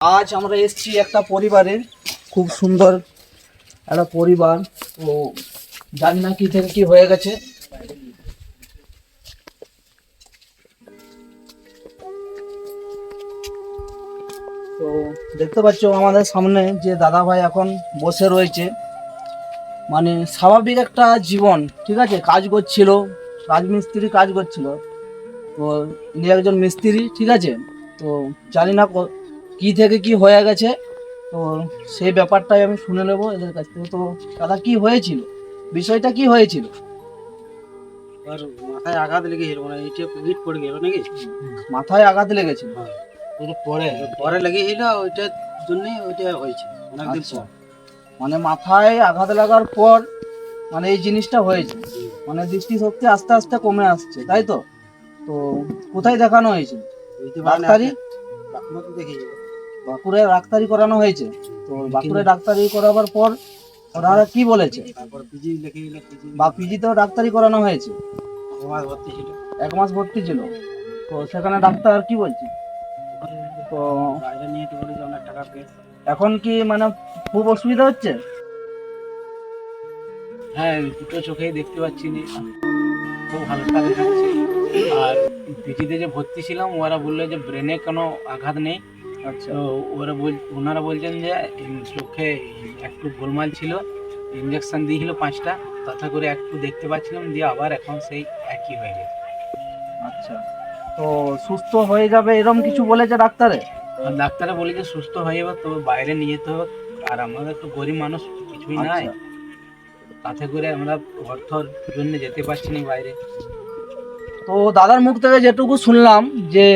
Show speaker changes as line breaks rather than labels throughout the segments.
আজ আমরা এসছি একটা পরিবারে। খুব সুন্দর একটা পরিবার। তো জানি না কি থেকে কি হয়ে গেছে। তো দেখতে পাচ্ছ আমাদের সামনে যে দাদা ভাই এখন বসে রয়েছে। মানে স্বাভাবিক একটা জীবন, ঠিক আছে? কাজ করছিল, রাজমিস্ত্রি কাজ করছিল। তো ইনি একজন মিস্ত্রি, ঠিক আছে? তো জানি না ক- থেকে কি হয়ে গেছে তো সেই ব্যাপারটাই আমি শুনে নেব এদের কাছ থেকে। তো দাদা কি হয়েছিল? বিষয়টা কি হয়েছিল?
আর মাথায় আঘাত লেগেছিল মানে ইটে ইট পড়ে গেল নাকি?
মাথায় আঘাত লেগেছিল?
পুরো পরে পরে লেগেছিল ওইটার জন্যই ওইটা হয়েছে অনেকদিন
আচ্ছা।
পর।
মানে মাথায় আঘাত লাগার পর মানে এই জিনিসটা হয়েছে। মানে দৃষ্টিশক্তি আস্তে আস্তে কমে আসছে তাই তো? তো কোথায় দেখানো
হয়েছে
ডাক্তারি?
দেখিয়েছিল।
বাঁকুড়ায় ডাক্তারি করানো হয়েছে। তো বাঁকুড়ায় ডাক্তারি করাবার পর ওনারা কি বলেছে? বা পিজিতেও ডাক্তারি করানো হয়েছে। এক মাস ভর্তি ছিল। তো সেখানে ডাক্তার কি বলছে? তো এখন কি মানে খুব অসুবিধা হচ্ছে?
হ্যাঁ দুটো চোখেই দেখতে পাচ্ছি না। খুব হালকা দেখাচ্ছে। আর পিজিতে যে ভর্তি ছিলাম ওরা বলল যে ব্রেনে কোনো আঘাত নেই।
আচ্ছা।
তো ওরা বল ওনারা বলছেন যে চোখে একটু গোলমাল ছিল ইঞ্জেকশন দিয়েছিল পাঁচটা তাতে করে একটু দেখতে পাচ্ছিলাম দিয়ে আবার এখন সেই একই হয়ে গেছে।
আচ্ছা। তো সুস্থ হয়ে যাবে এরকম কিছু বলেছে ডাক্তারে?
ডাক্তারে বলে যে সুস্থ হয়ে যাবে তবে বাইরে নিয়ে যেতে হবে। আর আমাদের তো গরিব মানুষ কিছুই নাই।
আচ্ছা।
তাতে করে আমরা অর্থর জন্য যেতে পারছি না বাইরে।
তো দাদার মুখ থেকে যেটুকু শুনলাম যে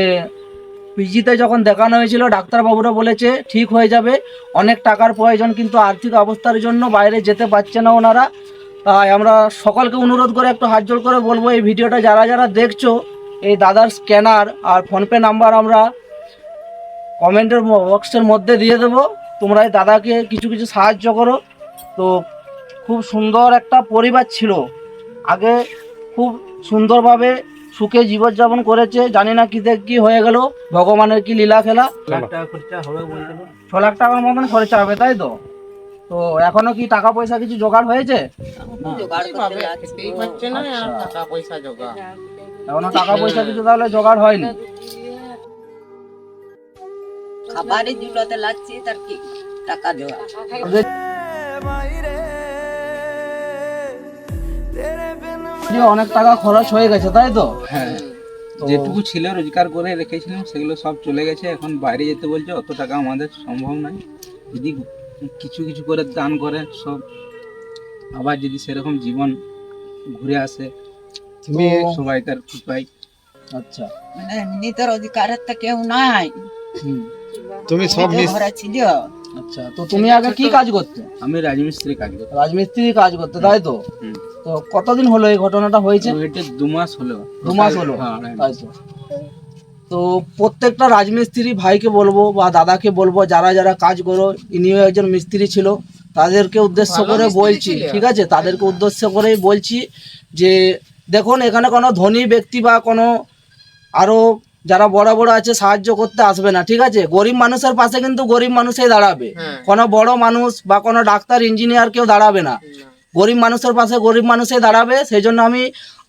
পিজিতে যখন দেখানো হয়েছিল, ডাক্তারবাবুরা বলেছে ঠিক হয়ে যাবে। অনেক টাকার প্রয়োজন, কিন্তু আর্থিক অবস্থার জন্য বাইরে যেতে পারছে না ওনারা। তাই আমরা সকলকে অনুরোধ করে একটু হাত জোড় করে বলব, এই ভিডিওটা যারা যারা দেখছ, এই দাদার স্ক্যানার আর ফোনপে নাম্বার আমরা কমেন্টের বক্সের মধ্যে দিয়ে দেবো। তোমরা এই দাদাকে কিছু কিছু সাহায্য করো। তো খুব সুন্দর একটা পরিবার ছিল। আগে খুব সুন্দরভাবে সুখে জীবনযাপন করেছে জানি না কি কি হয়ে গেল ভগবানের কি লীলা খেলা। ছ লাখ টাকার মতন খরচা হবে তাই তো? তো এখনও কি টাকা পয়সা কিছু জোগাড় হয়েছে? আচ্ছা। এখনও টাকা পয়সা কিছু তাহলে জোগাড় হয়নি।
খাবারই জুলোতে লাগছে তার কি টাকা দেওয়া
অনেক টাকা খরচ হয়ে গেছে তাই তো?
হ্যাঁ। যেটুকু ছিল রোজগার করে রেখেছিলাম সেগুলো সব চলে গেছে। এখন বাইরে যেতে বলছে অত টাকা আমাদের সম্ভব নয়। যদি কিছু কিছু করে দান করে সব আবার যদি সেরকম জীবন ঘুরে আসে
তুমি
সবাই তার কৃপায়।
আচ্ছা।
মানে এমনি তো রোজগারের তো কেউ নাই।
হুম,
তুমি সব
ছিল।
আচ্ছা তো তুমি আগে কি কাজ করতে?
আমি রাজমিস্ত্রি কাজ করি
রাজমিস্ত্রি কাজ করতে তাই তো?
হুম।
তো কতদিন হলো এই ঘটনাটা হয়েছে?
এটা দু মাস হলো।
দু মাস হলো?
হ্যাঁ,
তাই তো। তো প্রত্যেকটা রাজমিস্ত্রি ভাইকে বলব বা দাদাকে বলব যারা যারা কাজ করো ইনিও একজন মিস্ত্রি ছিল তাদেরকে উদ্দেশ্য করে বলছি ঠিক আছে? তাদেরকে উদ্দেশ্য করেই বলছি যে দেখুন এখানে কোনো ধনী ব্যক্তি বা কোনো আরও যারা বড় বড় আছে সাহায্য করতে আসবে না ঠিক আছে? গরিব মানুষের পাশে কিন্তু গরিব মানুষই দাঁড়াবে। কোনো বড় মানুষ বা কোনো ডাক্তার ইঞ্জিনিয়ার কেউ দাঁড়াবে না। গরিব মানুষের পাশে গরিব মানুষই দাঁড়াবে সেই জন্য আমি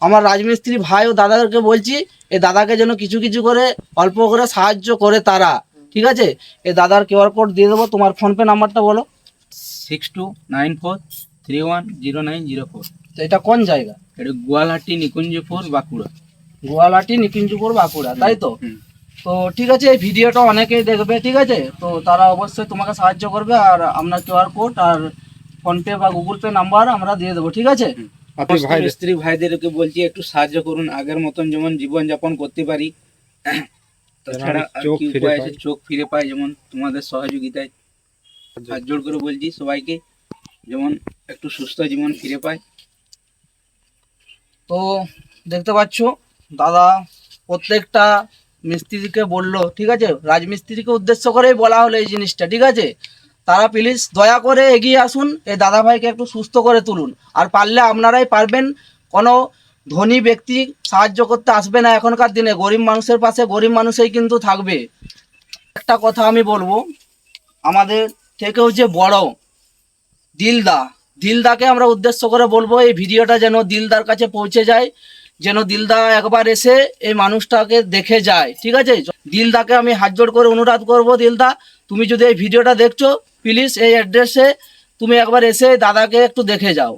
আমার রাজমিস্ত্রি ভাই ও দাদাদেরকে বলছি এই দাদাকে যেন কিছু কিছু করে অল্প করে সাহায্য করে তারা ঠিক আছে? এই দাদার কিউআর কোড দিয়ে দেবো তোমার ফোনপে নাম্বারটা বলো।
Six two nine four three one zero nine zero four
তো এটা কোন জায়গা?
এটা গোয়ালহাটি নিকুঞ্জপুর বাঁকুড়া।
গোয়ালাটি নিকুঞ্জপুর বাঁকুড়া তাই তো? তো ঠিক আছে এই ভিডিওটা অনেকেই দেখবে ঠিক আছে? তো তারা অবশ্যই তোমাকে সাহায্য করবে আর আপনার কিউআর কোড আর ফোনপে বা গুগল পে নাম্বার আমরা দিয়ে দেবো ঠিক আছে?
আপনি ভাই
স্ত্রী ভাইদেরকে বলছি একটু সাহায্য করুন আগের মতন যেমন জীবন যাপন করতে পারি। তাছাড়া
চোখ ফিরে।
আছে চোখ ফিরে পাই যেমন তোমাদের সহযোগিতায়। হাত জোড় করে বলছি সবাইকে যেমন একটু সুস্থ জীবন ফিরে পায়।
তো দেখতে পাচ্ছ দাদা প্রত্যেকটা মিস্ত্রিকে বলল ঠিক আছে? রাজমিস্ত্রিকে উদ্দেশ্য করেই বলা হলো এই জিনিসটা ঠিক আছে? তারা প্লিজ দয়া করে এগিয়ে আসুন, এই দাদা ভাইকে একটু সুস্থ করে তুলুন। আর পারলে আপনারাই পারবেন, কোনো ধনী ব্যক্তি সাহায্য করতে আসবে না এখনকার দিনে। গরিব মানুষের পাশে গরিব মানুষই কিন্তু থাকবে। একটা কথা আমি বলব, আমাদের থেকে হচ্ছে বড় দিলদা, দিলদাকে আমরা উদ্দেশ্য করে বলব, এই ভিডিওটা যেন দিলদার কাছে পৌঁছে যায়, যেন দিলদা একবার এসে এই মানুষটাকে দেখে যায়। ঠিক আছে? দিলদাকে আমি হাত জোড় করে অনুরোধ করব, দিলদা, তুমি যদি এই ভিডিওটা দেখছ প্লিজ এই অ্যাড্রেসে তুমি একবার এসে দাদাকে একটু দেখে যাও।